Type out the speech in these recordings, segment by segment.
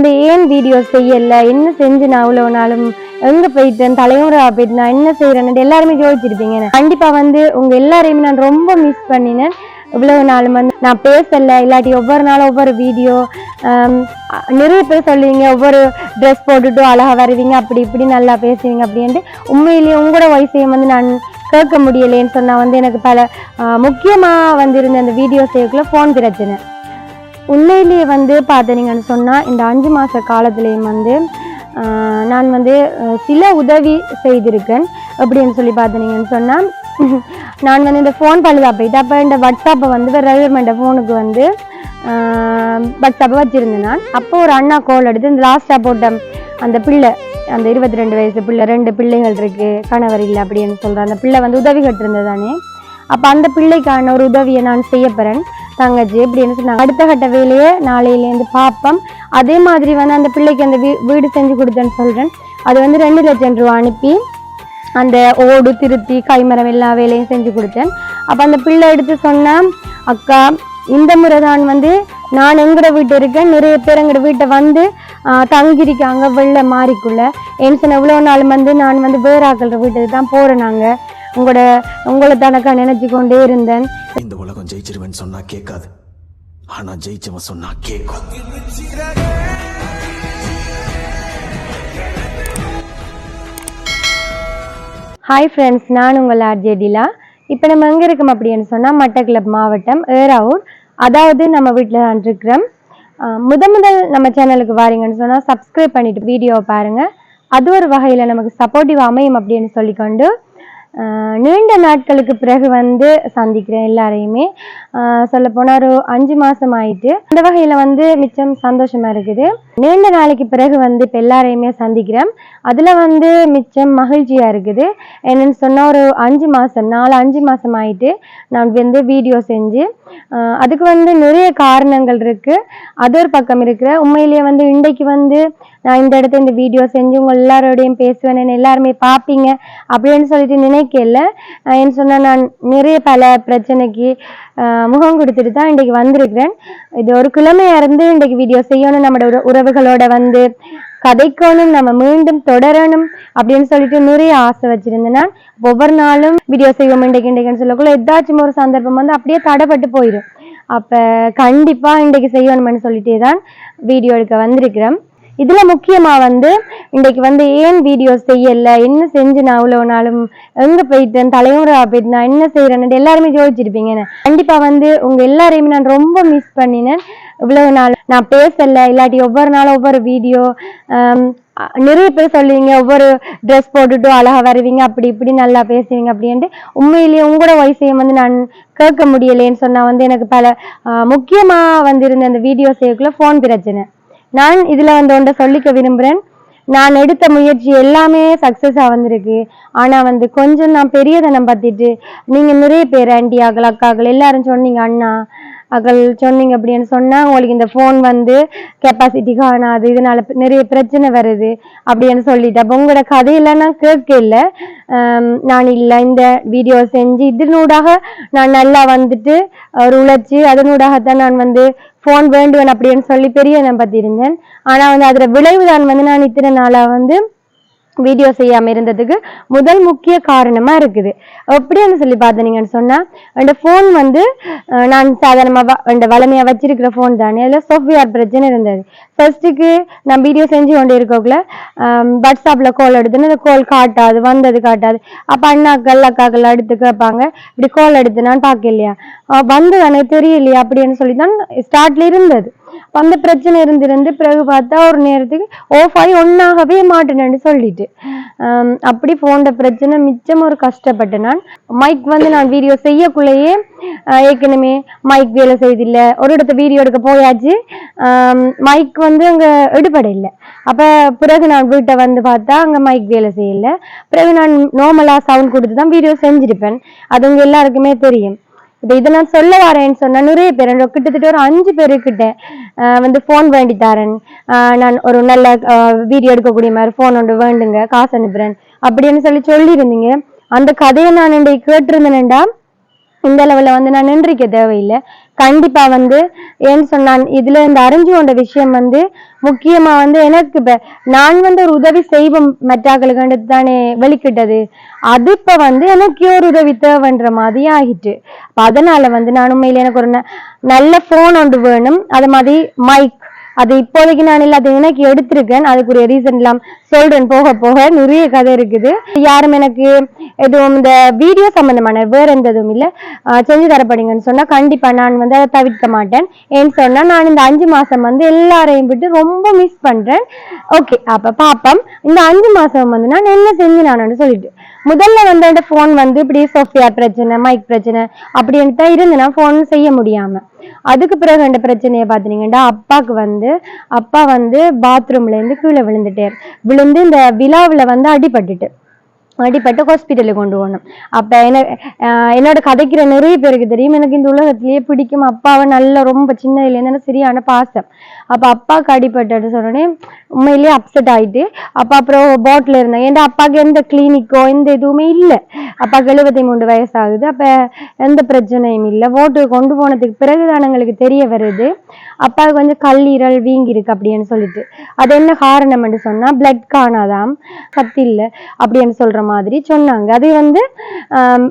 இந்த ஏன் வீடியோ செய்யலை? என்ன செஞ்சு நான் அவ்வளோ நாளும் எங்கே போயிட்டேன்? தலைமுறை போயிட்டு நான் என்ன செய்கிறேன்னு எல்லாருமே யோசிச்சிருப்பீங்க. கண்டிப்பாக வந்து உங்கள் எல்லாரையுமே நான் ரொம்ப மிஸ் பண்ணினேன். இவ்வளவு நாளும் வந்து நான் பேசலை. இல்லாட்டி ஒவ்வொரு நாளும் ஒவ்வொரு வீடியோ நிறைய பேர் சொல்லுவீங்க ஒவ்வொரு ட்ரெஸ் போட்டுட்டு அழகாக வருவீங்க அப்படி இப்படி நல்லா பேசுவீங்க அப்படின்ட்டு. உண்மையிலேயே உங்களோட வயசையும் வந்து நான் கேட்க முடியலைன்னு சொன்னால் வந்து எனக்கு பல முக்கியமாக வந்திருந்த அந்த வீடியோ சேவுக்குள்ள ஃபோன் பிரச்சனை. உண்மையிலேயே வந்து பார்த்தீங்கன்னு சொன்னால் இந்த அஞ்சு மாத காலத்துலேயும் வந்து நான் வந்து சில உதவி செய்திருக்கேன் அப்படின்னு சொல்லி பார்த்தீங்கன்னு சொன்னால் நான் வந்து இந்த ஃபோன் பழுதா போயிட்டு அப்போ இந்த வாட்ஸ்அப்பை வந்து வேறு கவர்மெண்ட் ஃபோனுக்கு வந்து வாட்ஸ்அப்பை வச்சுருந்தேன் நான். அப்போ ஒரு அண்ணா கோல் எடுத்து இந்த லாஸ்ட்டாக போட்ட அந்த பிள்ளை அந்த இருபத்தி ரெண்டு வயசு பிள்ளை ரெண்டு பிள்ளைகள் இருக்குது கணவர் இல்லை அப்படின்னு சொல்கிற அந்த பிள்ளை வந்து உதவி கட்டிருந்ததானே அப்போ அந்த பிள்ளைக்கான ஒரு உதவியை நான் செய்யப்போறேன் தங்கச்சி இப்படின்னு சொன்னாங்க அடுத்த கட்ட வேலையை நாளையிலேருந்து பார்ப்போம். அதே மாதிரி வந்து அந்த பிள்ளைக்கு அந்த வீ வீடு செஞ்சு கொடுத்தேன்னு சொல்கிறேன் அது வந்து ரெண்டு லட்சம் ரூபா அனுப்பி அந்த ஓடு திருத்தி கைமரம் எல்லா வேலையும் செஞ்சு கொடுத்தேன். அப்போ அந்த பிள்ளை எடுத்து சொன்னா அக்கா இந்த முறை தான் வந்து நான் எங்கட வீட்டு இருக்கேன். நிறைய பேர் எங்கட வீட்டை வந்து ஆஹ், தங்கியிருக்காங்க வெளில மாறிக்குள்ள ஏன்னு சொன்ன இவ்வளோ நாள் வந்து நான் வந்து வேறாக்கள் வீட்டுக்கு தான் போகிறேன் நாங்கள் உங்களோட உங்களை தனக்கா நினைச்சு கொண்டே இருந்தேன். இந்த உலகம் ஜெயிச்சிருவேன்னு சொன்னா கேட்காது. ஆனா ஜெயிச்சவன் சொன்னா கேட்கும். ஹாய் ஃப்ரெண்ட்ஸ் நான் உங்கள் ஆர்ஜே டிலா இப்போ நம்ம எங்கே இருக்கோம் அப்படின்னு சொன்னால் மட்டக்களப் மாவட்டம் ஏராவூர் அதாவது நம்ம வீட்டில் தான் இருக்கிறோம் முத முதல் நம்ம சேனலுக்கு வாரீங்கன்னு சொன்னால் சப்ஸ்கிரைப் பண்ணிட்டு வீடியோவை பாருங்கள் அது ஒரு வகையில் நமக்கு சப்போர்ட்டிவ் அமையும் அப்படின்னு சொல்லிக்கொண்டு நீண்ட நாட்களுக்கு பிறகு வந்து சந்திக்கிறேன் எல்லாரையுமே. சொல்லப்போனால் ஒரு அஞ்சு மாதம் ஆயிட்டு அந்த வகையில் வந்து மிச்சம் சந்தோஷமாக இருக்குது. நீண்ட நாளைக்கு பிறகு வந்து இப்போ எல்லாரையுமே சந்திக்கிறேன். அதில் வந்து மிச்சம் மகிழ்ச்சியாக இருக்குது. என்னென்னு சொன்னால் ஒரு அஞ்சு மாதம் நாலு அஞ்சு மாதம் ஆயிட்டு நான் வந்து வீடியோ செஞ்சு அதுக்கு வந்து நிறைய காரணங்கள் இருக்குது அது ஒரு பக்கம் இருக்கிற உண்மையிலேயே வந்து இன்றைக்கு வந்து நான் இந்த இடத்த இந்த வீடியோ செஞ்சு உங்கள் எல்லாரோடையும் பேசுவேன் என்ன எல்லாருமே பார்ப்பீங்க அப்படின்னு சொல்லிட்டு நினைக்கல. என்ன சொன்னால் நான் நிறைய பல பிரச்சனைக்கு முகம் கொடுத்துட்டு தான் இன்றைக்கு வந்திருக்கிறேன். இது ஒரு கிழமையாக இருந்து இன்றைக்கு வீடியோ செய்யணும் நம்மளோட உறவுகளோட வந்து கதைக்கணும் நம்ம மீண்டும் தொடரணும் அப்படின்னு சொல்லிட்டு நிறைய ஆசை வச்சிருந்தேன் நான் ஒவ்வொரு நாளும் வீடியோ செய்வோம் இன்றைக்கு இன்றைக்குன்னு சொல்லக்குள்ள ஏதாச்சும் ஒரு சந்தர்ப்பம் வந்து அப்படியே தடைப்பட்டு போயிடும் அப்ப கண்டிப்பா இன்றைக்கு செய்யணும்னு சொல்லிட்டே தான் வீடியோ எடுக்க வந்திருக்கிறேன் இதுல முக்கியமா வந்து இன்றைக்கு வந்து ஏன் வீடியோ செய்யல என்ன செஞ்சு நான் அவ்வளவு நாளும் எங்க போயிட்டேன் தலைமுறை போயிட்டு நான் என்ன செய்யறேன்னு எல்லாருமே ஜோதிச்சிருப்பீங்க கண்டிப்பா வந்து உங்க எல்லாரையுமே நான் ரொம்ப மிஸ் பண்ணினேன். இவ்வளவு நாள் நான் பேசல இல்லாட்டி ஒவ்வொரு நாளும் ஒவ்வொரு வீடியோ நிறைய பேர் சொல்லுவீங்க ஒவ்வொரு ட்ரெஸ் போட்டுட்டு அழகா வருவீங்க அப்படி இப்படி நல்லா பேசுவீங்க அப்படின்ட்டு. உண்மையிலேயே உங்களோட வயசையும் வந்து நான் கேட்க முடியலைன்னு சொன்னா வந்து எனக்கு பல ஆஹ் முக்கியமா வந்திருந்த அந்த வீடியோ செய்யக்குள்ள ஃபோன் பிரச்சனை. நான் இதுல வந்து ஒன்றை சொல்லிக்க விரும்புறேன். நான் எடுத்த முயற்சி எல்லாமே சக்சஸா வந்திருக்கு. ஆனா வந்து கொஞ்சம் நான் பெரியதனம் பத்திட்டு நீங்க நிறைய பேர் ஆண்டி ஆகல அக்காக்கள் எல்லாரும் சொன்னீங்க அண்ணா அக்கள் சொன்னீங்க அப்படின்னு சொன்னா உங்களுக்கு இந்த ஃபோன் வந்து கெப்பாசிட்டி காணாது இதனால நிறைய பிரச்சனை வருது அப்படின்னு சொல்லிட்டு. அப்போ உங்களோட கதையெல்லாம் நான் கேட்க இல்லை நான் இல்லை இந்த வீடியோ செஞ்சு இதனூடாக நான் நல்லா வந்துட்டு ஒரு உழைச்சி அதனூடாகத்தான் நான் வந்து ஃபோன் வேண்டுவேன் அப்படின்னு சொல்லி பெரிய நம்பத்தி இருந்தேன் ஆனா வந்து அதோட விளைவு தான் வந்து நான் இத்தனை நாளா வந்து வீடியோ செய்யாம இருந்ததுக்கு முதல் முக்கிய காரணமா இருக்குது. எப்படின்னு சொல்லி பார்த்தீங்கன்னு சொன்னா அந்த ஃபோன் வந்து நான் சாதாரணமா வ- அந்த வளமையா வச்சிருக்கிற ஃபோன் தானே அதுல சாஃப்ட்வேர் பிரச்சனை இருந்தது. ஃபர்ஸ்ட்டுக்கு நான் வீடியோ செஞ்சு கொண்டு இருக்கக்குள்ள வாட்ஸ்அப்ல கால் எடுத்துன்னு அந்த கால் காட்டாது வந்தது காட்டாது. அப்ப அண்ணாக்கள் அக்காக்கள் எடுத்து கேட்பாங்க இப்படி கால் எடுத்து நான் பார்க்கலையா? அஹ், வந்தது எனக்கு தெரியலையா? அப்படின்னு சொல்லி தான் ஸ்டார்ட்ல இருந்தது. அந்த பிரச்சனை இருந்திருந்து பிறகு பார்த்தா ஒரு நேரத்துக்கு ஓஃப் ஆகி ஒன்னாகவே மாட்டேன்னு சொல்லிட்டு. அப்படி போன்ற பிரச்சனை மிச்சம் ஒரு கஷ்டப்பட்டேன் நான் மைக் வந்து நான் வீடியோ செய்யக்குள்ளேயே ஏற்கனவே மைக் வேலை செய்தில்ல. ஒரு இடத்த வீடியோ எடுக்க போயாச்சு. மைக் வந்து அங்கே எடுபட இல்லை அப்போ பிறகு நான் வீட்டை வந்து பார்த்தா அங்கே மைக் வேலை செய்யல. பிறகு நான் நார்மலாக சவுண்ட் கொடுத்து தான் வீடியோ செஞ்சிருப்பேன். அது உங்கள் எல்லாருக்குமே தெரியும். இப்போ இதை நான் சொல்ல வரேன்னு சொன்ன நிறைய பேர். கிட்டத்தட்ட ஒரு அஞ்சு பேருக்கிட்ட ஆஹ் வந்து ஃபோன் வேண்டி தரேன். ஆஹ் நான் ஒரு நல்ல வீடியோ எடுக்கக்கூடிய மாதிரி ஃபோன் ஒன்று வேண்டுங்க காசு அனுப்புறேன். அப்படின்னு சொல்லி சொல்லியிருந்தீங்க. அந்த கதையை நான் இன்றைக்கு கேட்டிருந்தேன்டா இந்த லெவலில் வந்து நான் நின்றிக்க தேவையில்லை. கண்டிப்பா வந்து ஏன்னு சொன்னான் இதுல இந்த அறிஞ்சு கொண்ட விஷயம் வந்து முக்கியமா வந்து எனக்கு இப்ப நான் வந்து ஒரு உதவி செய்வோம் மற்றாக்களுக்கு தானே வெளிக்கிட்டது. அது இப்ப வந்து எனக்கு ஒரு உதவி தேவைன்ற மாதிரி ஆகிட்டு. அதனால வந்து நான் உண்மையில எனக்கு ஒரு ந- நல்ல போன் ஒன்று வேணும். அது மாதிரி மைக் அது இப்போதைக்கு நான் இல்ல அது எனக்கு எடுத்திருக்கேன். அதுக்குரிய ரீசன் எல்லாம் சொல்றேன். போக போக நிறைய கதை இருக்குது. யாரும் எனக்கு எதுவும் இந்த வீடியோ சம்பந்தமான வேற எந்த எதுவும் இல்ல செஞ்சு தரப்படுங்கன்னு சொன்னா கண்டிப்பா நான் வந்து அதை தவிர்க்க மாட்டேன். ஏன்னு சொன்னா நான் இந்த அஞ்சு மாசம் வந்து எல்லாரையும் விட்டு ரொம்ப மிஸ் பண்றேன். ஓகே அப்ப பாப்பம். இந்த அஞ்சு மாசம் வந்து நான் என்ன செஞ்சு நான் சொல்லிட்டு. முதல்ல வந்து அந்த ஃபோன் வந்து இப்படி சாஃப்ட்வேர் பிரச்சனை மைக் பிரச்சனை அப்படின்ட்டு தான் இருந்து ஃபோன் செய்ய முடியாம. அதுக்கு பிறகு அந்த பிரச்சனையை பார்த்தீங்கன்னா அப்பாவுக்கு வந்து அப்பா வந்து பாத்ரூம்ல இருந்து கீழே விழுந்துட்டார். விழுந்து இந்த விழாவில் வந்து அடிபட்டுட்டு அடிப்பட்டு ஹாஸ்பிட்டலுக்கு கொண்டு போகணும். அப்ப என்ன என்னோட கதைக்கிற நிறைய பேருக்கு தெரியும். எனக்கு இந்த உலகத்திலேயே பிடிக்கும். அப்பாவை நல்ல ரொம்ப சின்னதுல இருந்து சரியான பாசம். அப்ப அப்பாவுக்கு அடிபட்டு சொன்னோடனே உண்மையிலேயே அப்செட் ஆயிட்டு அப்ப அப்புறம் பாட்டில் இருந்தேன். ஏன்னா அப்பாவுக்கு எந்த கிளினிக்கோ எந்த எதுவுமே இல்லை. அப்பாவுக்கு எழுபத்தி மூணு வயசாகுது. அப்ப எந்த பிரச்சனையும் இல்லை. ஓட்டு கொண்டு போனதுக்கு பிறகுதான் எங்களுக்கு தெரிய வருது. அப்பாவுக்கு வந்து கல்லீரல் வீங்கிருக்கு அப்படின்னு சொல்லிட்டு. அது என்ன காரணம்னு சொன்னா பிளட் காணாதாம். சத்து இல்லை அப்படின்னு சொல்ற மாதிரி சொன்னாங்க. அது வந்து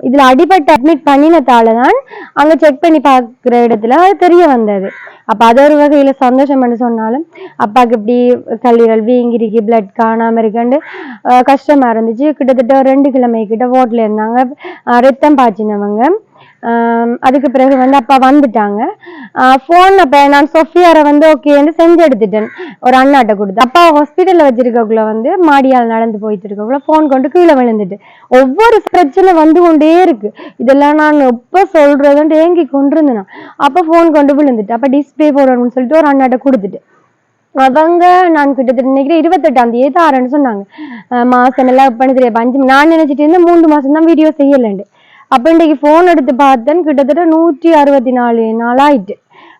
இதில் இதுல அடிபட்டு அட்மிட் பண்ணினதால தான் அங்க செக் பண்ணி பார்க்குற இடத்துல அது தெரிய வந்தது. அப்ப அது ஒரு வகையில சந்தோஷம் பண்ணி சொன்னாலும் அப்பாவுக்கு இப்படி கல்லீரல் வீங்கிருக்கு பிளட் காணாம இருக்குன்னு கஷ்டமாக கஷ்டமா இருந்துச்சு. கிட்டத்தட்ட ரெண்டு கிழமை கிட்ட ஓட்டில் இருந்தாங்க. ரத்தம் பாய்ச்சினவங்க. அதுக்கு பிறகு வந்து அப்பா வந்துட்டாங்க. ஃபோன் அப்ப நான் சொஃபியாரை வந்து ஓகேன்னு செஞ்சு எடுத்துட்டேன். ஒரு அண்ணாட்ட கொடுத்து. அப்பா ஹாஸ்பிட்டல்ல வச்சிருக்கக்குள்ள வந்து மாடியால் நடந்து போயிட்டு இருக்கக்குள்ள ஃபோன் கொண்டு கீழே விழுந்துட்டு. ஒவ்வொரு பிரச்சனை வந்து கொண்டே இருக்கு. இதெல்லாம் நான் எப்ப சொல்றதுன்னு ஏங்கி கொண்டிருந்தேன். அப்ப ஃபோன் கொண்டு விழுந்துட்டு அப்ப டிஸ்பிளே போடணும்னு சொல்லிட்டு ஒரு அண்ணாட்ட கொடுத்துட்டு. அவங்க நான் கிட்டத்தட்ட நினைக்கிறேன் இருபத்தெட்டாம் தேதி ஆறுன்னு சொன்னாங்க. மாசம் எல்லாம் பண்ணி தெரியாது அஞ்சு நான் நினைச்சிட்டு இருந்தேன் மூணு மாசம் தான் வீடியோ செய்யலண்டு அப்போ இன்றைக்கு ஃபோன் எடுத்து பார்த்தேன் கிட்டத்தட்ட நூற்றி அறுபத்தி நாலு நாள் ஆயிட்டு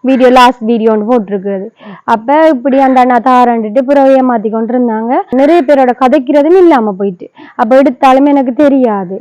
வீடியோ லாஸ்ட் வீடியோன்னு போட்டிருக்குது. அப்போ இப்படி அந்த அண்ணா தாரண்டுட்டு பிறகு மாற்றி கொண்டு இருந்தாங்க நிறைய பேரோட கதைக்கிறதும் இல்லாமல் போயிட்டு. அப்போ எடுத்தாலுமே எனக்கு தெரியாது.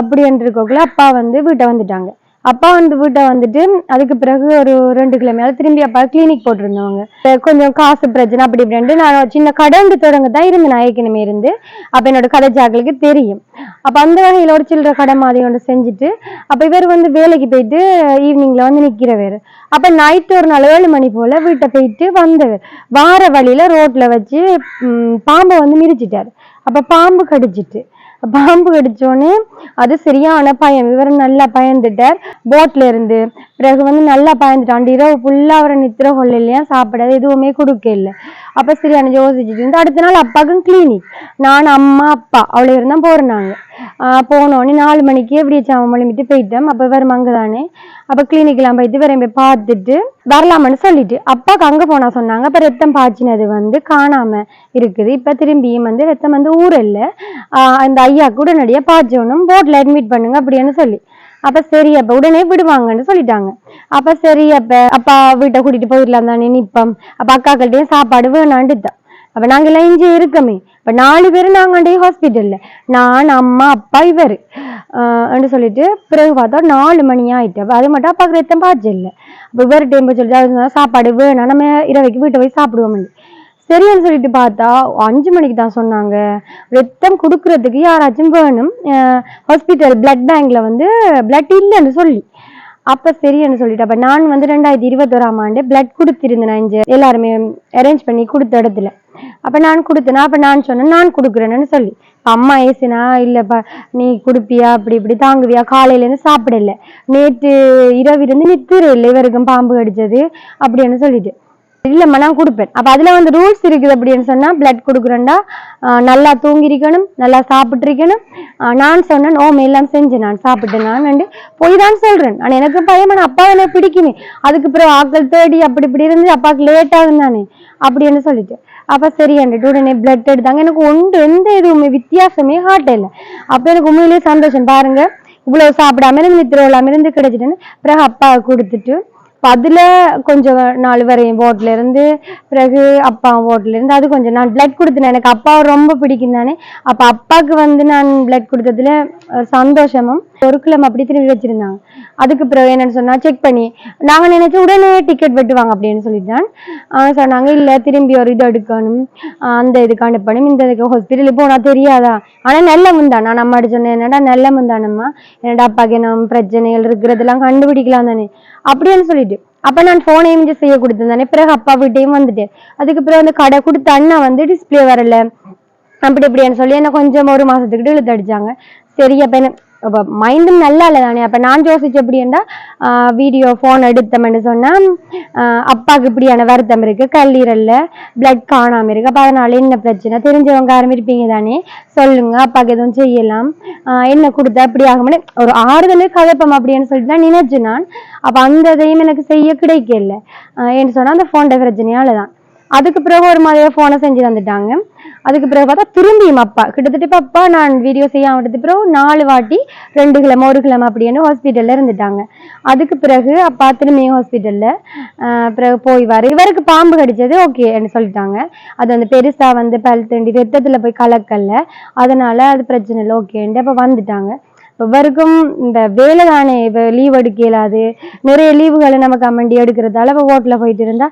அப்படி இருக்கக்குள்ள அப்பா வந்து வீட்டை வந்துட்டாங்க. அப்பா வந்து வீட்டை வந்துட்டு அதுக்கு பிறகு ஒரு ரெண்டு கிலோமீட்டர் திரும்பி அப்பா கிளினிக் போட்டிருந்தவங்க. கொஞ்சம் காசு பிரச்சனை அப்படி இப்படின்ட்டு நான் சின்ன கடந்து தொடங்க தான் இருந்தேன் நான் ஏற்கனவே இருந்து. அப்போ என்னோட கடை ஜாக்களுக்கு தெரியும். அப்போ அந்த வகையில் ஒரு சில்லற கடை மாதிரி ஒன்று செஞ்சுட்டு அப்போ இவர் வந்து வேலைக்கு போயிட்டு ஈவினிங்கில் வந்து நிற்கிறவர் அப்போ நைட்டு ஒரு நாள் ஏழு மணி போல் வீட்டை போயிட்டு வந்தவர். வார வழியில் ரோட்டில் வச்சு பாம்பை வந்து மிதிச்சிட்டார். அப்போ பாம்பு கடிச்சிட்டு. பாம்பு கடிச்சோன்னு அது சரியான பயம் இவர் நல்லா பயந்துட்டார். போட்ல இருந்து. பிறகு வந்து நல்லா பயந்துட்டான். இரவு ஃபுல்லா அவரை நித்திர கொள்ள இல்லையா? சாப்பிடாது. எதுவுமே கொடுக்க இல்லை அப்ப சரியான யோசிச்சுட்டு இருந்து அடுத்த நாள் அப்பாவுக்கும் கிளினிக் நான் அம்மா அப்பா அவ்வளோ இருந்தா போறாங்க போனோடனே நாலு மணிக்கு எப்படி சாமம் மொழிமிட்டு போயிட்டோம். அப்ப வரும் மங்கதானே அப்ப கிளினிக்லாம் போயிட்டு வேற போய் பார்த்துட்டு வரலாமன்னு சொல்லிட்டு அப்பாக்கு அங்க போனா சொன்னாங்க. அப்ப ரத்தம் பாய்ச்சினது வந்து காணாம இருக்குது. இப்ப திரும்பியும் வந்து ரத்தம் வந்து ஊரல்ல அந்த அந்த ஐயாக்கு உடனடியா பாய்ச்சணும். போட்ல அட்மிட் பண்ணுங்க அப்படின்னு சொல்லி. அப்ப சரி அப்ப உடனே விடுவாங்கன்னு சொல்லிட்டாங்க. அப்ப சரி அப்ப அப்பா வீட்டை கூட்டிட்டு போயிடலாம் தானே நிப்பம் அப்ப அக்காக்கள்கிட்டயும் சாப்பாடு வேணாண்டுத்தான் அப்ப நாங்க எல்லாம் இங்கே இருக்கமே. இப்ப நாலு பேரும் நாங்க ஹாஸ்பிட்டல்ல நான் அம்மா அப்பா இவர். அப்படின்னு சொல்லிட்டு பிறகு பார்த்தா நாலு மணி ஆயிட்டு. அப்ப அது மட்டும் அப்பாவுக்கு ரத்தம் பாய்ச்சல் இல்லை அப்ப இவர் டைம் சொல்லிட்டு சாப்பாடு வேணாம். நம்ம இரவைக்கு வீட்டை போய் சாப்பிடுவோம். சரின்னு சொல்லிட்டு பார்த்தா அஞ்சு மணிக்கு தான் சொன்னாங்க. ரத்தம் கொடுக்கறதுக்கு யாராச்சும் வேணும். ஹாஸ்பிட்டல் பிளட் பேங்க்ல வந்து பிளட் இல்லைன்னு சொல்லி. அப்ப சரின்னு சொல்லிட்டு அப்ப நான் வந்து ரெண்டாயிரத்தி இருபத்தோராம் ஆண்டு பிளட் கொடுத்திருந்தேன் நான் இங்க. எல்லாருமே அரேஞ்ச் பண்ணி கொடுத்த இடத்துல. அப்ப நான் கொடுத்தேனா அப்ப நான் சொன்னேன் நான் கொடுக்குறேன்னு சொல்லி. அம்மா ஏசினா இல்லப்பா நீ குடுப்பியா அப்படி இப்படி தாங்குவியா காலையில இருந்து சாப்பிடல. நேற்று இரவு இருந்து நித்திர இல்லை இவருக்கும் பாம்பு கடிச்சது அப்படின்னு சொல்லிட்டு. இல்லம்மா நான் கொடுப்பேன் அப்ப அதுல வந்து ரூல்ஸ் இருக்குது அப்படின்னு சொன்னா பிளட் கொடுக்குறேன்டா நல்லா தூங்கிருக்கணும் நல்லா சாப்பிட்ருக்கணும் நான் சொன்னேன் ஓம் எல்லாம் செஞ்சேன் நான் சாப்பிட்டேன் நான் போய் தான் சொல்றேன் ஆனா எனக்கு பயம் ஆனா அப்பா எனக்கு பிடிக்குமே அதுக்கு பிறகு ஆக்கள் தேடி அப்படி இப்படி இருந்து அப்பாவுக்கு லேட் ஆகும் தானே அப்படின்னு சொல்லிட்டு அப்ப சரி அண்டுட்டு உடனே பிளட் எடுத்தாங்க எனக்கு ஒன்று எந்த எதுவுமே வித்தியாசமே காட்டல அப்ப எனக்கு உண்மையிலேயே சந்தோஷம் பாருங்க இவ்வளவு சாப்பிடாம இருந்து நித்திர இல்லாம இருந்து கிடைச்சிட்டேன்னு பிறகு அப்பா கொடுத்துட்டு அப்ப அதுல கொஞ்சம் நாள் வரையும் போட்ல இருந்து பிறகு அப்பா போட்ல இருந்து அது கொஞ்சம் நான் பிளட் கொடுத்தேன். எனக்கு அப்பாவை ரொம்ப பிடிக்கும் தானே. அப்ப அப்பாவுக்கு வந்து நான் பிளட் கொடுத்ததுல சந்தோஷமும் ஒரு அப்படி திரும்பி வச்சிருந்தாங்க. அதுக்கு பிறகு என்னன்னு சொன்னா செக் பண்ணி. நாங்க நினைச்சு உடனே டிக்கெட் வெட்டுவாங்க அப்படின்னு சொல்லிட்டான். ஆஹ் சொன்னாங்க இல்ல திரும்பி ஒரு இது எடுக்கணும். அந்த இதுக்கு அனுப்பணும். இந்த இதுக்கு ஹாஸ்பிட்டல் போனா தெரியாதா? ஆனா நல்ல முந்தானா? நம்ம அம்மா சொன்னேன் என்னடா நல்ல முந்தானம்மா? என்னடா அப்பாக்கு பிரச்சனைகள் இருக்கிறதெல்லாம் கண்டுபிடிக்கலாம் தானே? அப்படின்னு சொல்லிட்டு. அப்ப நான் போனையும் செய்ய கொடுத்துருந்தானே பிறகு அப்பா வீட்டையும் வந்துட்டு. அதுக்கு பிறகு அந்த கடை கொடுத்த அண்ணா வந்து டிஸ்பிளே வரல. அப்படி இப்படின்னு சொல்லி என்ன கொஞ்சம் ஒரு மாசத்துக்கிட்ட இழுத்து அடிச்சாங்க. சரி அப்ப என்ன அப்ப மைண்டும் நல்லா இல்லை தானே? அப்போ நான் யோசிச்சு எப்படின்னா வீடியோ ஃபோன் எடுத்தோம்னு சொன்னால் அப்பாவுக்கு இப்படியான வருத்தம் இருக்கு கல்லீரலில் பிளட் காணாமல் இருக்குது அப்போ அதனால என்ன பிரச்சனை? தெரிஞ்சவங்க ஆரம்பிப்பீங்க தானே? சொல்லுங்கள் அப்பாவுக்கு எதுவும் செய்யலாம். என்ன கொடுத்தா இப்படி ஆகும்னு ஒரு ஆறுதலே கதப்பம் அப்படின்னு சொல்லிட்டு தான் நினைச்சு நான். அப்போ அந்த இதையும் எனக்கு செய்ய கிடைக்கல. என்று சொன்னால் அந்த ஃபோன் பிரச்சனையால் தான். அதுக்கு பிறகு ஒரு மாதிரியாக ஃபோனை செஞ்சு தந்துட்டாங்க. அதுக்கு பிறகு பார்த்தா திரும்பியும் அப்பா. கிட்டத்தட்ட அப்பா நான் வீடியோ செய்ய விட்டது பிறகு நாலு வாட்டி ரெண்டு கிழமை ஒரு கிழமை அப்படின்னு ஹாஸ்பிட்டலில் இருந்துட்டாங்க. அதுக்கு பிறகு அப்பா திரும்பியும் ஹாஸ்பிட்டலில் பிறகு போய் வர. இவருக்கு பாம்பு கடிச்சது ஓகேன்னு சொல்லிட்டாங்க. அது வந்து பெருசாக வந்து பல் தண்டி ரத்தத்தில் போய் கலக்கல்ல அதனால் அது பிரச்சனை இல்லை ஓகேன்ட்டு அப்போ வந்துட்டாங்க. இவருக்கும் இந்த வேலை தானே இப்போ லீவ் எடுக்க இயலாது. நிறைய லீவுகளை நம்ம கமெண்டி எடுக்கிறதால இப்போ ஹோட்டலில் போயிட்டு இருந்தா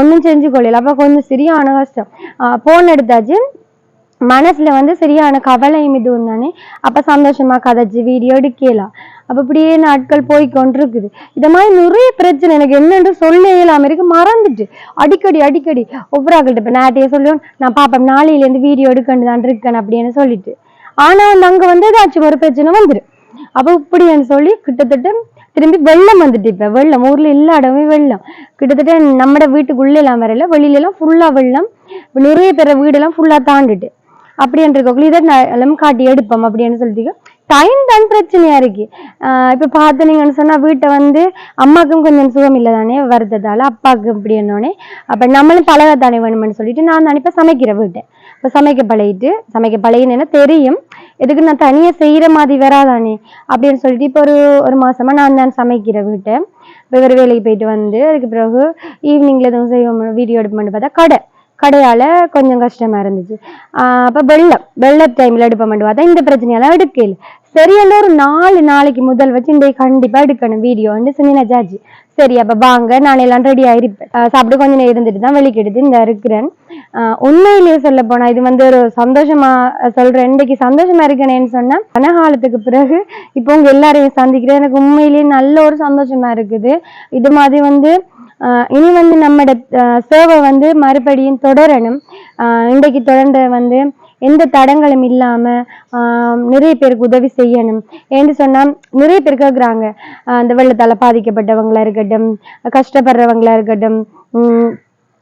ஒன்றும் செஞ்சு கொள்ளல அப்போ கொஞ்சம் சரியான கஷ்டம். ஃபோன் எடுத்தாச்சு. மனசுல வந்து சரியான கவலையும் இதுவும் தானே? அப்போ சந்தோஷமா கதைச்சு வீடியோ எடுக்கலாம் அப்போ இப்படியே நாட்கள் போய் கொண்டிருக்குது. இந்த மாதிரி நிறைய பிரச்சனை எனக்கு என்னென்று சொல்ல இயலாம இருக்கு. மறந்துட்டு அடிக்கடி அடிக்கடி ஒவ்வொரு ஆக்கிட்ட இப்போ நேற்றைய சொல்லுவேன். நான் பாப்பேன் நாளையிலேருந்து வீடியோ எடுக்கண்டு தான் இருக்கேன் அப்படின்னு சொல்லிட்டு. ஆனா வந்து அங்க வந்து ஏதாச்சும் ஒரு பிரச்சனை வந்துரு அப்ப இப்படின்னு சொல்லி கிட்டத்தட்ட திரும்பி வெள்ளம் வந்துட்டு இப்ப. வெள்ளம். ஊர்ல எல்லா இடமே வெள்ளம். கிட்டத்தட்ட நம்ம வீட்டுக்குள்ள எல்லாம் வரல வெளியில எல்லாம் ஃபுல்லா வெள்ளம். நிறைய பேர வீடெல்லாம் ஃபுல்லா தாண்டிட்டு. அப்படின்ற இருக்கக்குள்ள இதை எல்லாம் காட்டி எடுப்போம் அப்படின்னு சொல்லிட்டு டைம் தான் பிரச்சனையா இருக்கு. இப்போ இப்ப பார்த்தீங்கன்னு சொன்னா வீட்டை வந்து அம்மாக்கும் கொஞ்சம் சுகம் இல்லை தானே வருத்தத்தால அப்பாவுக்கு இப்படி என்னோடனே அப்ப நம்மளும் பழக தானே வேணும்னு சொல்லிட்டு நான் நினைப்பேன் சமைக்கிற வீட்டை. இப்ப சமைக்க பழகிட்டு சமைக்க பழகினேன்னா தெரியும். எதுக்கு நான் தனியா செய்யற மாதிரி வராதானே அப்படின்னு சொல்லிட்டு இப்போ ஒரு ஒரு மாசமா நான் தான் சமைக்கிற வீட்டை. வெவ்வேறு வேலைக்கு போயிட்டு வந்து அதுக்கு பிறகு ஈவினிங்ல எதுவும் செய்வோம் வீடியோ எடுப்போம்னு பார்த்தா கடை. கடையால கொஞ்சம் கஷ்டமா இருந்துச்சு. ஆஹ் வெள்ளம். வெள்ள டைம்ல எடுப்ப மாட்டேன் இந்த பிரச்சனையெல்லாம் எடுக்கல. சரியான ஒரு நாலு நாளைக்கு முதல் வச்சு இன்றைக்கு கண்டிப்பா எடுக்கணும் வீடியோன்னு சொன்ன ஜாஜி. சரி அப்ப வாங்க. நான் எல்லாம் ரெடி ஆயிருப்பேன் சாப்பிட்டு கொஞ்ச நேரம் இருந்துட்டு தான் வெளிக்கு எடுத்து இந்த இருக்கிறேன். உண்மையிலேயே சொல்ல போனா இது வந்து ஒரு சந்தோஷமா சொல்றேன். இன்னைக்கு சந்தோஷமா இருக்கணேன்னு சொன்னா கனகாலத்துக்கு பிறகு இப்போ உங்க எல்லாரையும் சந்திக்கிறேன். எனக்கு உண்மையிலேயே நல்ல ஒரு சந்தோஷமா இருக்குது. இது மாதிரி வந்து இனி வந்து நம்மட சேவை வந்து மறுபடியும் தொடரணும். இன்றைக்கு தொடர்ந்து வந்து எந்த தடங்களும் இல்லாமல் நிறைய பேருக்கு உதவி செய்யணும். ஏன்னு சொன்னால் நிறைய பேர் கேட்குறாங்க அந்த வெள்ளத்தால் பாதிக்கப்பட்டவங்களா இருக்கட்டும் கஷ்டப்படுறவங்களா இருக்கட்டும்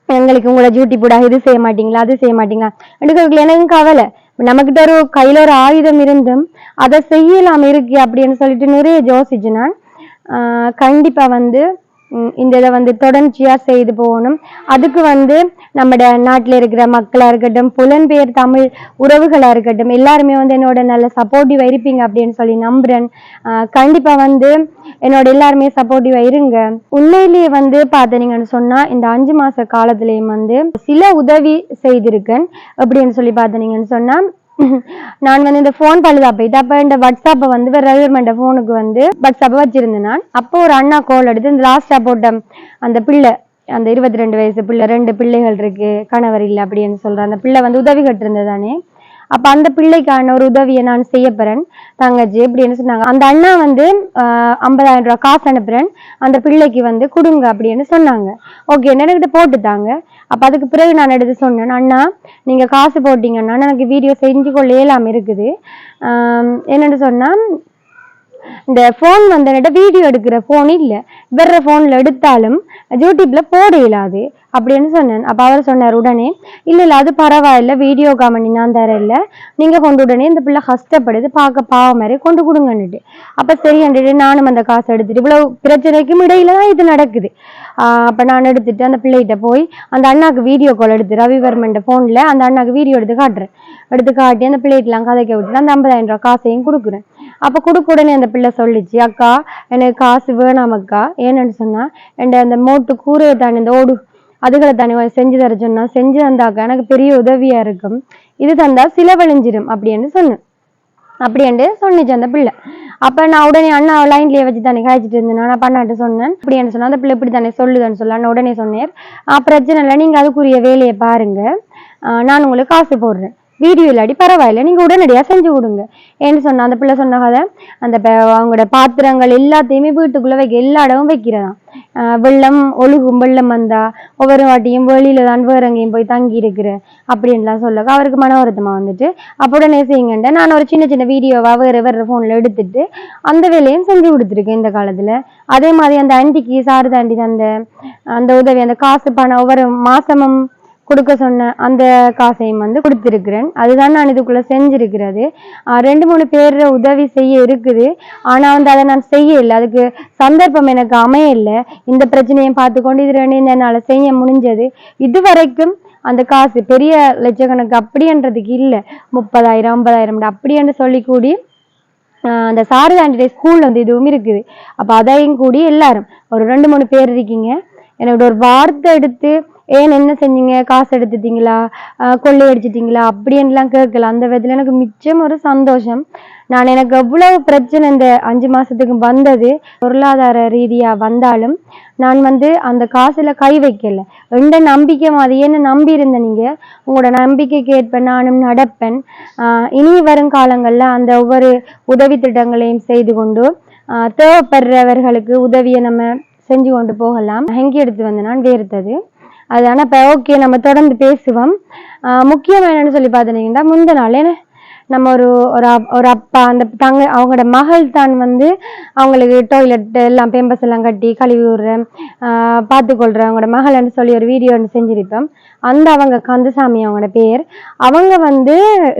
எங்களுக்கு உங்களை ஜூட்டி போட இது செய்ய மாட்டீங்களா அது செய்ய மாட்டீங்களா? எடுக்கிறதுக்கு எனக்கும் கவலை. நம்மக்கிட்ட ஒரு கையில் ஒரு ஆயுதம் இருந்தும் அதை செய்யலாம் இருக்கு அப்படின்னு சொல்லிட்டு நிறைய யோசிச்சு நான் கண்டிப்பாக வந்து இந்த இதை வந்து தொடர்ச்சியாக செய்து போகணும். அதுக்கு வந்து நம்மட நாட்டில் இருக்கிற மக்களாக இருக்கட்டும் புலம்பெயர் தமிழ் உறவுகளாக இருக்கட்டும் எல்லாருமே வந்து என்னோட நல்ல சப்போர்ட்டிவாக இருப்பீங்க அப்படின்னு சொல்லி நம்புறேன். கண்டிப்பாக வந்து என்னோட எல்லாருமே சப்போர்ட்டிவாக இருங்க. உண்மையிலேயே வந்து பார்த்தீங்கன்னு சொன்னால் இந்த அஞ்சு மாத காலத்துலேயும் வந்து சில உதவி செய்திருக்கேன் அப்படின்னு சொல்லி பார்த்தீங்கன்னு சொன்னால் நான் வந்து இந்த ஃபோன் பழுதா போயிட்டு அப்போ இந்த வாட்ஸ்அப்பை வந்து வேற ஃபோனுக்கு வந்து வாட்ஸ்அப்பை வச்சிருந்தேன் நான். அப்போ ஒரு அண்ணா கோல் எடுத்து இந்த லாஸ்டா போட்ட அந்த பிள்ளை அந்த இருபத்தி ரெண்டு வயசு பிள்ளை ரெண்டு பிள்ளைகள் இருக்கு கணவர் இல்லை அப்படின்னு சொல்ற அந்த பிள்ளை வந்து உதவி கட்டிருந்ததானே அப்ப அந்த பிள்ளைக்கான ஒரு உதவியை நான் செய்ய போறேன். தங்கச்சி அப்படின்னு சொன்னாங்க. அந்த அண்ணா வந்து ஐம்பதாயிரம் ரூபாய் காசு அனுப்புறேன். அந்த பிள்ளைக்கு வந்து கொடுங்க அப்படின்னு சொன்னாங்க. ஓகே என்கிட்ட போட்டுத்தாங்க அப்ப அதுக்கு பிறகு நான் எடுத்து சொன்னேன் அண்ணா நீங்க காசு போட்டீங்கன்னா எனக்கு வீடியோ செஞ்சு கொள்ள இயலாம இருக்குது. ஆஹ் என்னன்னு சொன்னா இந்த ஃபோன் வந்தனிட்ட வீடியோ எடுக்கிற ஃபோன் இல்லை. வேற ஃபோனில் எடுத்தாலும் யூடியூப்பில் போட இயலாது. அப்படின்னு சொன்னேன். அப்போ அவர் சொன்னார் உடனே இல்லை இல்லை அது பரவாயில்ல. வீடியோ காமெடி நான் தர இல்லை. நீங்கள் கொண்டு உடனே இந்த பிள்ளை கஷ்டப்படுது. பார்க்க பாவம் மாதிரி கொண்டு கொடுங்கன்னுட்டு. அப்போ சரி நானும் அந்த காசை எடுத்துட்டு இவ்வளோ பிரச்சனைக்கும் இடையில தான் இது நடக்குது. அப்போ நான் எடுத்துட்டு அந்த பிள்ளைகிட்ட போய் அந்த அண்ணாக்கு வீடியோ கால் எடுத்து ரவிவர்மன் ஃபோனில் அந்த அண்ணாக்கு வீடியோ எடுத்து காட்டுறேன். எடுத்து காட்டி அந்த பிள்ளைகிட்டலாம் கதைக்க விட்டுட்டு அந்த ஐம்பதாயிரம் ரூபா காசையும் கொடுக்குறேன். அப்போ கொடுக்க உடனே அந்த பிள்ளை சொல்லிச்சு அக்கா எனக்கு காசு வேணாம் அக்கா. ஏன்னு சொன்னா என் அந்த மோட்டு கூரையை தானே இந்த ஓடு அதுகளை தானே செஞ்சு தர சொன்னா செஞ்சு தந்தாக்கா எனக்கு பெரிய உதவியா இருக்கும். இது தந்தா சிலவழிஞ்சிடும் அப்படின்னு சொன்னேன் அப்படின்ட்டு சொன்னிச்சு அந்த பிள்ளை. அப்ப நான் உடனே அண்ணா லைன்லயே வச்சு தானே காய்ச்சிட்டு இருந்தேன். நான் பண்ணாட்டு சொன்னேன் அப்படின்னு சொன்னா அந்த பிள்ளை இப்படி தானே சொல்லுதான்னு சொல்ல. உடனே சொன்னேன் பிரச்சனை இல்லை நீங்க அதுக்குரிய வேலையை பாருங்க. நான் உங்களுக்கு காசு போடுறேன். வீடியோ இல்லாட்டி பரவாயில்ல நீங்கள் உடனடியாக செஞ்சு கொடுங்க. ஏன்னு சொன்னால் அந்த பிள்ளை சொன்ன கதை அந்த அவங்களோட பாத்திரங்கள் எல்லாத்தையுமே வீட்டுக்குள்ளே வைக்க எல்லா இடமும் வைக்கிறதான். வெள்ளம் ஒழுகும் வெள்ளம் வந்தால் ஒவ்வொரு வாட்டியும் வெளியில தான் வேற எங்கேயும் போய் தங்கி இருக்கிறேன் அப்படின்லாம் சொல்லக்க அவருக்கு மன வருத்தமாக வந்துட்டு அப்போ உடனே செய்யுங்கன்ட்டு நான் ஒரு சின்ன சின்ன வீடியோவாக வேறு வேறு ஃபோனில் எடுத்துட்டு அந்த வேலையும் செஞ்சு கொடுத்துருக்கேன் இந்த காலத்தில். அதே மாதிரி அந்த ஆண்டிக்கு சாரதாண்டி அந்த அந்த உதவி அந்த காசு பணம் ஒவ்வொரு மாதமும் கொடுக்க சொன்ன அந்த காசையும் வந்து கொடுத்துருக்குறேன். அதுதான் நான் இதுக்குள்ளே செஞ்சுருக்கிறது. ரெண்டு மூணு பேர் உதவி செய்ய இருக்குது. ஆனால் வந்து அதை நான் செய்ய இல்லை அதுக்கு சந்தர்ப்பம் எனக்கு அமையலை. இந்த பிரச்சனையும் பார்த்துக்கொண்டு இது ரெண்டு என்னால் செய்ய முடிஞ்சது. இது வரைக்கும் அந்த காசு பெரிய லட்சக்கணக்கு அப்படின்றதுக்கு இல்லை. முப்பதாயிரம் ஐம்பதாயிரம் அப்படின்னு சொல்லி கூடி அந்த சாரதாண்டிடே ஸ்கூல் வந்து இதுவும் இருக்குது. அப்போ அதையும் கூடி எல்லாரும் ஒரு ரெண்டு மூணு பேர் இருக்கீங்க. என்னோட ஒரு வார்த்தை எடுத்து ஏன் என்ன செஞ்சீங்க? காசு எடுத்துட்டீங்களா? கொள்ளை அடிச்சிட்டிங்களா? அப்படின்லாம் கேட்கல. அந்த விதத்தில் எனக்கு மிச்சம் ஒரு சந்தோஷம். நான் எனக்கு எவ்வளவு பிரச்சனை இந்த அஞ்சு மாசத்துக்கு வந்தது பொருளாதார ரீதியா வந்தாலும் நான் வந்து அந்த காசுல கை வைக்கல. எந்த நம்பிக்கை மாதிரி என்ன நம்பி இருந்த நீங்க உங்களோட நம்பிக்கைக்கு ஏற்ப நானும் நடப்பேன். ஆஹ் இனி வரும் காலங்கள்ல அந்த ஒவ்வொரு உதவி திட்டங்களையும் செய்து கொண்டு தேவைப்படுறவர்களுக்கு உதவியை நம்ம செஞ்சு கொண்டு போகலாம். ஹெங்கி எடுத்து வந்து நான் வேறுத்தது அது ஆனால் இப்போ ஓகே நம்ம தொடர்ந்து பேசுவோம். முக்கியம் என்னன்னு சொல்லி பார்த்துட்டீங்கன்னா முந்த நாள். என்ன நம்ம ஒரு ஒரு அப்- ஒரு அப்பா அந்த தங்க அவங்களோட மகள் தான் வந்து அவங்களுக்கு டாய்லெட் எல்லாம் பேம்பஸ் எல்லாம் கட்டி கழுவி விடுற பார்த்துக்கொள்கிற அவங்களோட மகள்னு சொல்லி ஒரு வீடியோ ஒன்று செஞ்சுருப்போம். அந்த அவங்க கந்தசாமி அவங்களோட பேர். அவங்க வந்து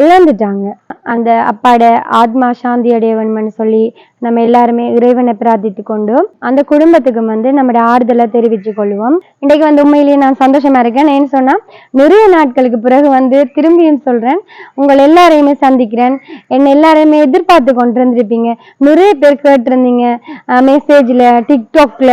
இழந்துட்டாங்க. அந்த அப்பாட ஆத்மா சாந்தி அடையவன்மன்னு சொல்லி நம்ம எல்லாருமே இறைவனை பிரார்த்தித்து கொண்டு அந்த குடும்பத்துக்கு வந்து நம்முடைய ஆறுதலை தெரிவித்து கொள்வோம் இன்றைக்கு வந்து உண்மையிலேயே நான் சந்தோஷமா இருக்கேன். ஏன்னு சொன்னால் நிறைய நாட்களுக்கு பிறகு வந்து திரும்பியும் சொல்கிறேன் உங்கள் எல்லாரையுமே சந்திக்கிறேன். என்னை எல்லாரையுமே எதிர்பார்த்து கொண்டு இருந்திருப்பீங்க நிறைய பேர் கேட்டிருந்தீங்க. மெசேஜில் டிக்டாக்ல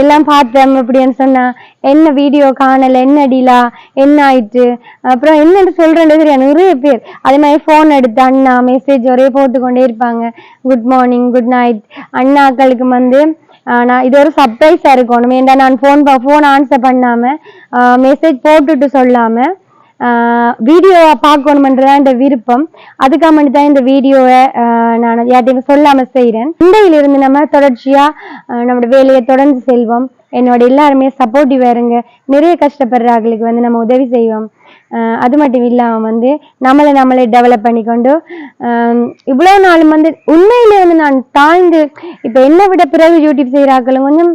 எல்லாம் பார்த்தேன் அப்படின்னு சொன்னால் என்ன வீடியோ காணலை என்ன அடிலா என்ன ஆயிட்டு? அப்புறம் என்னென்னு சொல்கிறேன் தெரியாது. நிறைய பேர். அதே மாதிரி ஃபோன் எடுத்து அண்ணா மெசேஜ் ஒரே போட்டுக்கொண்டே இருப்பாங்க. குட் மார்னிங் குட் நைட் அண்ணாக்களுக்கு வந்து நான் இது ஒரு சர்ப்ரைஸா இருக்கணும் ஏன்டா நான் ஃபோன் ஃபோன் ஆன்சர் பண்ணாம மெசேஜ் போட்டுட்டு சொல்லாம வீடியோவை பார்க்கணுமன்றதான் இந்த விருப்பம். அதுக்காக மட்டும் தான் இந்த வீடியோவை நான் யார்ட்டையும் சொல்லாம செய்கிறேன் இருந்து நம்ம தொடர்ச்சியா நம்மளோட வேலையை தொடர்ந்து செல்வோம். என்னோட எல்லாருமே சப்போர்ட்டிவா இருங்க. நிறைய கஷ்டப்படுறாங்களுக்கு வந்து நம்ம உதவி செய்வோம். அது மட்டும் இல்லாமல் வந்து நம்மளை நம்மளே டெவலப் பண்ணிக்கொண்டு கொண்டு இவ்வளோ நாளும் வந்து உண்மையிலே வந்து நான் தாழ்ந்து இப்போ என்னை விட பிறகு யூடியூப் செய்கிறாக்களும் கொஞ்சம்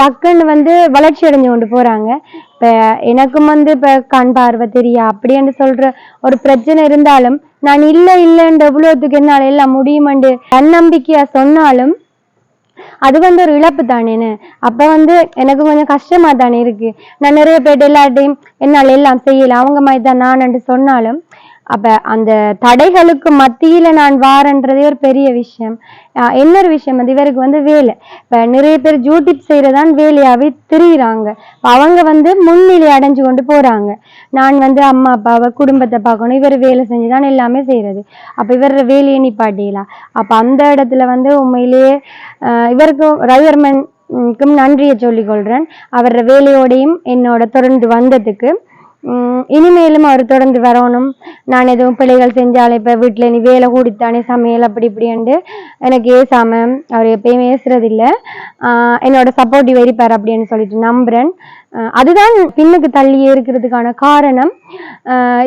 டக்குன்னு வந்து வளர்ச்சி அடைஞ்சு கொண்டு போகிறாங்க இப்போ எனக்கும் வந்து இப்போ கண் பார்வை தெரியா அப்படின்னு சொல்ற ஒரு பிரச்சனை இருந்தாலும் நான் இல்லை இல்லைன்ற எவ்வளவுத்துக்கு என்னால எல்லாம் முடியுமென்று தன்னம்பிக்கையா சொன்னாலும் அது வந்து ஒரு இழப்பு தானேன்னு அப்ப வந்து எனக்கு கொஞ்சம் கஷ்டமாக தானே இருக்கு. நான் நிறைய பேர் எல்லார்டையும் என்னால எல்லாம் செய்யலை. அவங்க மாதிரி தான் நான் சொன்னாலும் அப்ப அந்த தடைகளுக்கு மத்தியில நான் வாரன்றதே ஒரு பெரிய விஷயம். இன்னொரு விஷயம் வந்து இவருக்கு வந்து வேலை. இப்ப நிறைய பேர் யூடியூப் செய்யறதான் வேலையாவே திரியிறாங்க. அவங்க வந்து முன்னிலை அடைஞ்சு கொண்டு போறாங்க. நான் வந்து அம்மா அப்பாவை குடும்பத்தை பார்க்கணும். இவர் வேலை செஞ்சுதான் எல்லாமே செய்யறது அப்ப இவர் வேலையை நிப்பாட்டிடலாம். அப்ப அந்த இடத்துல வந்து உண்மையிலேயே இவருக்கும் ரவிவர்மனுக்கும் நன்றியை சொல்லிக் கொள்றேன் அவர வேலையோடையும் என்னோட தொடர்ந்து வந்ததுக்கு இனிமேலும் அவர் தொடர்ந்து வரணும். நான் எதுவும் பிள்ளைகள் செஞ்சாலும் இப்போ வீட்டில் நீ வேலை கூடித்தானே சமையல் அப்படி இப்படின்ட்டு எனக்கு ஏசாம அவர் எப்பயும் ஏசுறது இல்லை என்னோட சப்போர்ட்டிவ் இருப்பார் அப்படின்னு சொல்லிட்டு நம்புறேன். அதுதான் பின்னுக்கு தள்ளியே இருக்கிறதுக்கான காரணம்.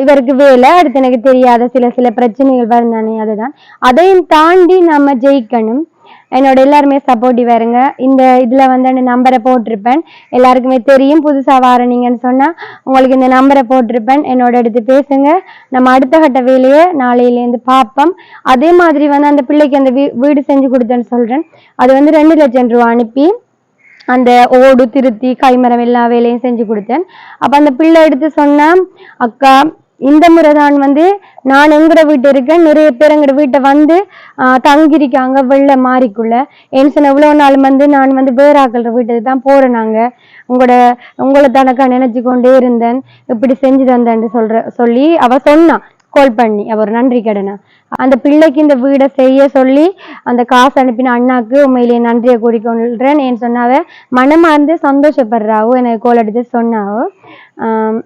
இவருக்கு வேலை அடுத்து எனக்கு தெரியாத சில சில பிரச்சனைகள் வருந்தானே அதுதான். அதையும் தாண்டி நம்ம ஜெயிக்கணும். என்னோட எல்லாருமே சப்போர்ட்டிவா இருங்க. இந்த இதுல வந்து அந்த நம்பரை போட்டிருப்பேன். எல்லாருக்குமே தெரியும் புதுசா வாரனீங்கன்னு சொன்னா உங்களுக்கு இந்த நம்பரை போட்டிருப்பேன். என்னோட எடுத்து பேசுங்க. நம்ம அடுத்த கட்ட வேலையை நாளையிலேருந்து பார்ப்போம். அதே மாதிரி வந்து அந்த பிள்ளைக்கு அந்த வீ- வீடு செஞ்சு கொடுத்தேன்னு சொல்றேன். அது வந்து ரெண்டு லட்சம் ரூபா அனுப்பி அந்த ஓடு திருத்தி கைமரம் எல்லா வேலையும் செஞ்சு கொடுத்தேன். அப்ப அந்த பிள்ளை எடுத்து சொன்னா அக்கா இந்த முறை தான் வந்து நான் எங்கட வீட்டு இருக்கேன். நிறைய பேர் எங்கட வீட்டை வந்து தங்கியிருக்காங்க வெளில மாறிக்குள்ள ஏன்னு சொன்ன நாள் வந்து நான் வந்து வேறாக்கல்ற வீட்டுக்கு தான் போறேன் நாங்க. உங்களோட உங்களை தனக்கா நினைச்சு கொண்டே இருந்தேன். இப்படி செஞ்சு தந்தேன்னு சொல்ற சொல்லி அவ சொன்னான் கால் பண்ணி அவர் ஒரு நன்றி கடனை. அந்த பிள்ளைக்கு இந்த வீடை செய்ய சொல்லி அந்த காசு அனுப்பின அண்ணாக்கு உண்மையிலேயே நன்றியை கூறிக்கொள்கிறேன் ஏன்னு சொன்னாவ மனமார்ந்து சந்தோஷப்படுறாவோ எனக்கு கோல் எடுத்து சொன்னாவோ.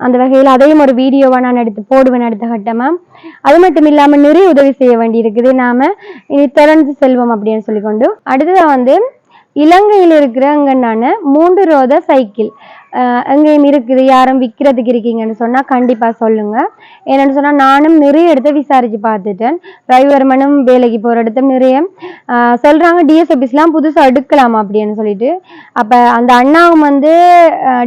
அந்த வகையில் அதையும் ஒரு வீடியோவாக நான் எடுத்து போடுவேன் அடுத்த கட்டமாக அது மட்டும் இல்லாமல் நிறைய உதவி செய்ய வேண்டி இருக்குது இனி தொடர்ந்து செல்வோம் அப்படின்னு சொல்லிக்கொண்டு. அடுத்ததாக வந்து இலங்கையில் இருக்கிறங்கன்னான மூன்று ரோத சைக்கிள் எங்கேயும் இருக்குது. யாரும் விற்கிறதுக்கு இருக்கீங்கன்னு சொன்னால் கண்டிப்பாக சொல்லுங்கள் என்னென்னு சொன்னால் நானும் நிறைய இடத்த விசாரித்து பார்த்துட்டேன். டிரைவர் மனும் வேலைக்கு போகிற இடத்த நிறைய சொல்கிறாங்க சொல்றாங்க. டிஎஸ் ஆஃபீஸ்லாம் எடுக்கலாமா அப்படின்னு சொல்லிட்டு. அப்போ அந்த அண்ணாவும் வந்து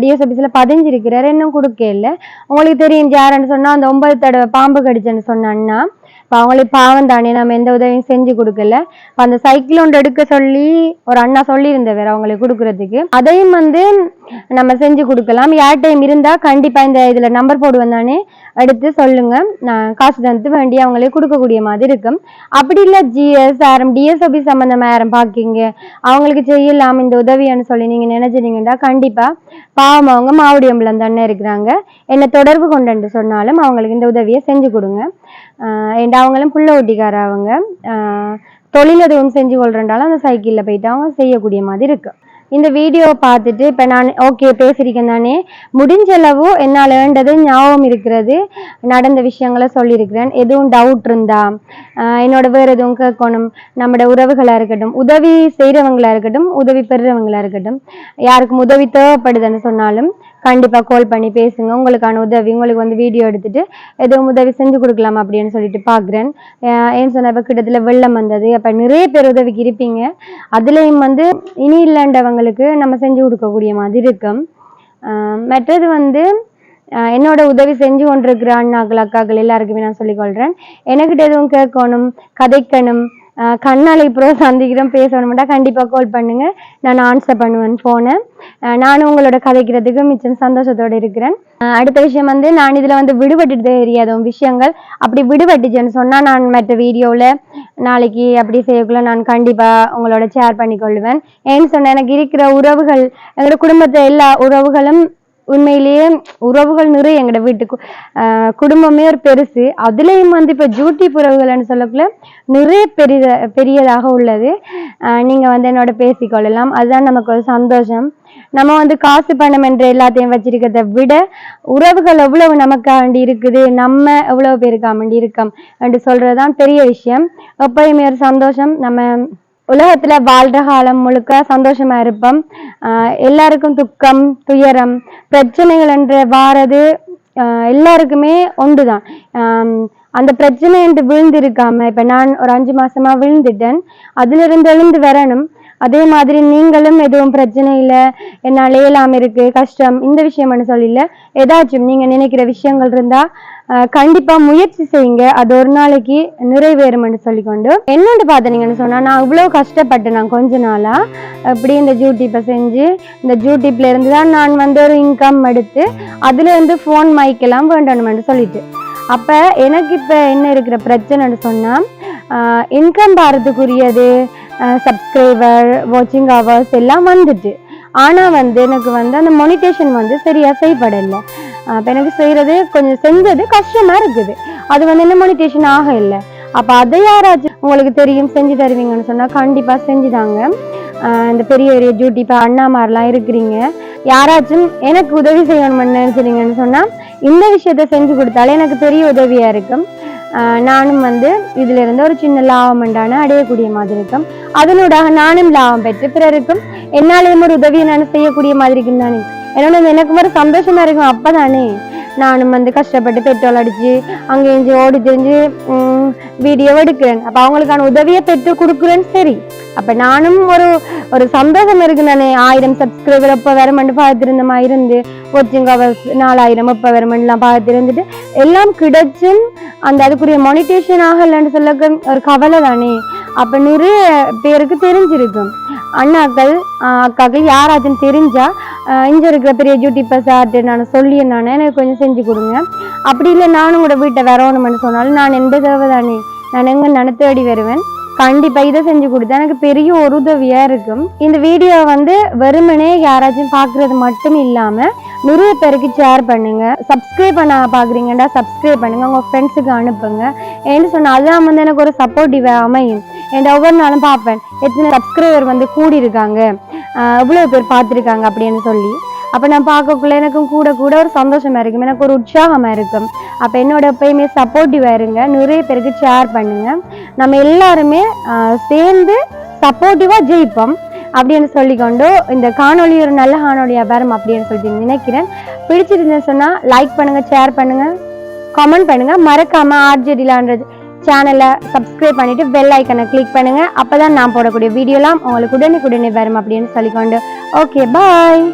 டிஎஸ் ஆஃபீஸ்ல பதிஞ்சிருக்கிறாரு. இன்னும் கொடுக்க இல்லை உங்களுக்கு தெரியும் யாருன்னு சொன்னால் அந்த ஒன்பது தடவை பாம்பு கடிச்சேன்னு சொன்ன அண்ணா. இப்போ அவங்களே பாவம் தானே நம்ம எந்த உதவியும் செஞ்சு கொடுக்கல. அந்த சைக்கிள் ஒன்று எடுக்க சொல்லி ஒரு அண்ணா சொல்லியிருந்தவர் அவங்களுக்கு கொடுக்கறதுக்கு. அதையும் வந்து நம்ம செஞ்சு கொடுக்கலாம். யார் டைம் இருந்தால் கண்டிப்பாக இந்த இதில் நம்பர் போடுவேன் தானே எடுத்து சொல்லுங்க. நான் காசு தந்து வேண்டி அவங்களுக்கு கொடுக்கக்கூடிய மாதிரி இருக்கும். அப்படி இல்லை ஜிஎஸ் ஆரம் டிஎஸ்ஓபி சம்மந்தமாக யாரும் பார்க்கிங்க அவங்களுக்கு செய்யலாம் இந்த உதவின்னு சொல்லி நீங்கள் நினைச்சிட்டீங்கன்னா கண்டிப்பாக பாவம் அவங்க மாவடியம்பலம் தானே இருக்கிறாங்க. என்னை தொடர்பு கொண்டு சொன்னாலும் அவங்களுக்கு இந்த உதவியை செஞ்சு கொடுங்க. ஏன்டா அவங்களும் புள்ள ஒட்டிக்கார அவங்க? தொழில் எதுவும் செஞ்சு கொள்றேன்டாலும் அந்த சைக்கிளில் போயிட்டு அவங்க செய்யக்கூடிய மாதிரி இருக்குது இந்த வீடியோவை பார்த்துட்டு இப்போ நான் ஓகே பேசியிருக்கேன் தானே. முடிஞ்சளவு என்னால் வேண்டது ஞாபகம் இருக்கிறது நடந்த விஷயங்களை சொல்லியிருக்கிறேன். எதுவும் டவுட் இருந்தா என்னோட வேறு எதுவும் கேட்கணும். நம்மளோட உறவுகளாக இருக்கட்டும் உதவி செய்கிறவங்களாக இருக்கட்டும் உதவி பெறுறவங்களாக இருக்கட்டும் யாருக்கும் உதவி தேவைப்படுதுன்னு சொன்னாலும் கண்டிப்பாக கால் பண்ணி பேசுங்க. உங்களுக்கான உதவி உங்களுக்கு வந்து வீடியோ எடுத்துட்டு எதுவும் உதவி செஞ்சு கொடுக்கலாம் அப்படின்னு சொல்லிட்டு பார்க்குறேன் ஏன்னு சொன்ன இப்போ கிட்டத்தில் வெள்ளம் வந்தது. அப்போ நிறைய பேர் உதவிக்கு இருப்பீங்க. அதுலேயும் வந்து இனி இல்லைன்றவங்களுக்கு நம்ம செஞ்சு கொடுக்கக்கூடிய மாதிரி இருக்கும். மற்றது வந்து என்னோட உதவி செஞ்சு கொண்டிருக்கிற அண்ணாக்கள் அக்காக்கள் எல்லாருக்குமே நான் சொல்லிக்கொள்கிறேன் எனக்கிட்ட எதுவும் கேட்கணும் கதைக்கணும் கண்ணால் இப்போ சந்திக்கிறோம். பேசணும்னா கண்டிப்பாக கால் பண்ணுங்கள் நான் ஆன்சர் பண்ணுவேன் ஃபோனை நானும் உங்களோட கதைக்கிறதுக்கு மிச்சம் சந்தோஷத்தோடு இருக்கிறேன். அடுத்த விஷயம் வந்து நான் இதில் வந்து விடுபட்டு தெரியாத விஷயங்கள். அப்படி விடுபட்டுச்சுன்னு சொன்னால் நான் மற்ற வீடியோவில் நாளைக்கு அப்படி செய்யக்குள்ள நான் கண்டிப்பாக உங்களோட ஷேர் பண்ணிக்கொள்வேன். ஏன்னு சொன்னால் எனக்கு இருக்கிற உறவுகள் எங்களோட குடும்பத்தை எல்லா உறவுகளும் உண்மையிலேயே உறவுகள் நிறைய எங்களோட வீட்டுக்கு குடும்பமே ஒரு பெருசு. அதுலேயும் வந்து இப்போ ஜூட்டி உறவுகள்னு சொல்லக்குள்ள நிறைய பெரிய பெரியதாக உள்ளது. நீங்கள் நீங்க வந்து என்னோட பேசிக்கொள்ளலாம். அதுதான் நமக்கு ஒரு சந்தோஷம். நம்ம வந்து காசு பணம் என்ற எல்லாத்தையும் வச்சிருக்கிறத விட உறவுகள் எவ்வளவு வேண்டி இருக்குது நம்ம எவ்வளவு பேருக்காண்டி இருக்கோம் என்று சொல்றதுதான் பெரிய விஷயம். எப்பயுமே ஒரு சந்தோஷம். நம்ம உலகத்துல வாழ்ற காலம் முழுக்க சந்தோஷமா இருப்போம். ஆஹ் எல்லாருக்கும் துக்கம் துயரம் பிரச்சனைகள் என்று வாரது ஆஹ் எல்லாருக்குமே ஒன்றுதான் ஆம், அந்த பிரச்சனை என்று விழுந்திருக்காம இப்ப நான் ஒரு அஞ்சு மாசமா விழுந்துட்டேன். அதிலிருந்து எழுந்து வரணும். அதே மாதிரி நீங்களும் எதுவும் பிரச்சனை இல்லை என்னால் இயலாம இருக்கு கஷ்டம் இந்த விஷயம்னு சொல்லல ஏதாச்சும் நீங்க நினைக்கிற விஷயங்கள் இருந்தா கண்டிப்பா முயற்சி செய்யுங்க. அது ஒரு நாளைக்கு நிறைவேறும்னு சொல்லிக்கொண்டு. என்னன்னு பார்த்தீங்கன்னு சொன்னா நான் இவ்வளவு கஷ்டப்பட்டேன் நான் கொஞ்ச நாளா அப்படி இந்த யூடியூப்பை செஞ்சு இந்த யூடியூப்ல இருந்து தான் நான் வந்து ஒரு இன்கம் எடுத்து அதுல இருந்து ஃபோன் மைக்கெல்லாம் வேண்டணும்னு சொல்லிட்டு. அப்ப எனக்கு இப்ப என்ன இருக்கிற பிரச்சனைன்னு சொன்னா இன்கம் பாரத்துக்குரியது சப்ஸ்கிரைபர் வாட்சிங் ஹவர்ஸ் எல்லாம் வந்துட்டு. ஆனா வந்து எனக்கு வந்து அந்த மொனிடேஷன் வந்து சரியா செய்யப்படலை. அப்ப எனக்கு செய்யறது கொஞ்சம் செஞ்சது கஷ்டமா இருக்குது. அது வந்து என்ன மொனிடேஷன் ஆக இல்லை. அப்ப அதை யாராச்சும் உங்களுக்கு தெரியும் செஞ்சு தருவீங்கன்னு சொன்னா கண்டிப்பா செஞ்சுதாங்க ஆஹ் இந்த பெரிய பெரிய ஜூட்டி இப்போ அண்ணாமாரெலாம் இருக்கிறீங்க. யாராச்சும் எனக்கு உதவி செய்யணும்னு நினைச்சிருங்கன்னு சொன்னா இந்த விஷயத்த செஞ்சு கொடுத்தாலே எனக்கு பெரிய உதவியா இருக்கும். ஆஹ் நானும் வந்து இதுல இருந்து ஒரு சின்ன லாபம் உண்டான அடையக்கூடிய மாதிரி இருக்கும். அதனூடாக நானும் லாபம் பெற்று பிறருக்கும் என்னாலேயும் ஒரு உதவியை நான் செய்யக்கூடிய மாதிரி இருக்கும் தானே என்னோட எனக்கு ஒரு சந்தோஷமா இருக்கும். அப்பதானே? நானும் வந்து கஷ்டப்பட்டு பெட்ரோல் அடிச்சு அங்கே இஞ்சி ஓடி தெரிஞ்சு வீடியோ எடுக்கிறேன். அப்ப அவங்களுக்கான உதவியை பெற்று கொடுக்குறேன்னு சரி. அப்ப நானும் ஒரு ஒரு சந்தோஷம் இருக்கு நானே ஆயிரம் சப்ஸ்கிரைபர் எப்போ வரமெண்டு பார்த்துருந்தமா? இருந்து வாட்சிங் ஹவர்ஸ் நாலாயிரம் வேற வரமெண்டுலாம் பார்த்து இருந்துட்டு எல்லாம் கிடைச்சும் அந்த அதுக்குரிய மானிட்டேஷன் ஆகலைன்னு சொல்ல ஒரு கவலை தானே அப்ப நிறைய பேருக்கு தெரிஞ்சிருக்கும். அண்ணாக்கள் அக்காக்கள் யாராச்சும் தெரிஞ்சா இங்கே இருக்கிற பெரிய யூடியூப்பர்ஸ் ஆர்ட்டு நான் சொல்லியே நான் எனக்கு கொஞ்சம் செஞ்சு கொடுங்க. அப்படி இல்லை நானும் கூட வீட்டை வரணும்னு சொன்னாலும் நான் எந்த தேவை தானே நான் எங்கே நனத்தேடி வருவேன். கண்டிப்பாக இதை செஞ்சு கொடுத்தா எனக்கு பெரிய ஒரு உதவியாக இருக்கும். இந்த வீடியோ வந்து வெறுமனே யாராச்சும் பார்க்குறது மட்டும் இல்லாமல் நிறைய பேருக்கு ஷேர் பண்ணுங்கள் சப்ஸ்கிரைப் பண்ண பார்க்குறீங்கடா சப்ஸ்கிரைப் பண்ணுங்க. உங்கள் ஃப்ரெண்ட்ஸுக்கு அனுப்புங்க. ஏன்னு சொன்னால் அதுதான் வந்து எனக்கு ஒரு சப்போர்ட்டிவாக அமையும். என் ஒவ்வொரு நாளும் பார்ப்பேன். எத்தனை சப்ஸ்கிரைபர் வந்து கூடி இருக்காங்க பேர் பார்த்துருக்காங்க அப்படின்னு சொல்லி. அப்போ நான் பார்க்கக்குள்ள எனக்கும் கூட கூட ஒரு சந்தோஷமாக இருக்கும். எனக்கு ஒரு உற்சாகமாக இருக்கும். அப்போ என்னோட எப்பயுமே சப்போர்ட்டிவாக இருங்க. நிறைய பேருக்கு ஷேர் பண்ணுங்க. நம்ம எல்லாருமே சேர்ந்து சப்போர்ட்டிவாக ஜெயிப்போம். அப்படின்னு சொல்லிக்கொண்டு இந்த காணொளி ஒரு நல்ல காணொளியாக வரும் அப்படின்னு சொல்லிட்டு நினைக்கிறேன். பிடிச்சிருந்தேன்னு சொன்னால் லைக் பண்ணுங்கள் ஷேர் பண்ணுங்கள் கமெண்ட் பண்ணுங்கள் மறக்காமல் ஆர்ஜெடிலான்றது சேனலை சப்ஸ்கிரைப் பண்ணிவிட்டு பெல் ஐக்கனை கிளிக் பண்ணுங்கள் அப்போ தான் நான் போடக்கூடிய வீடியோலாம் உங்களுக்கு உடனுக்குடனே வரும் அப்படின்னு சொல்லிக்கொண்டு. Okay bye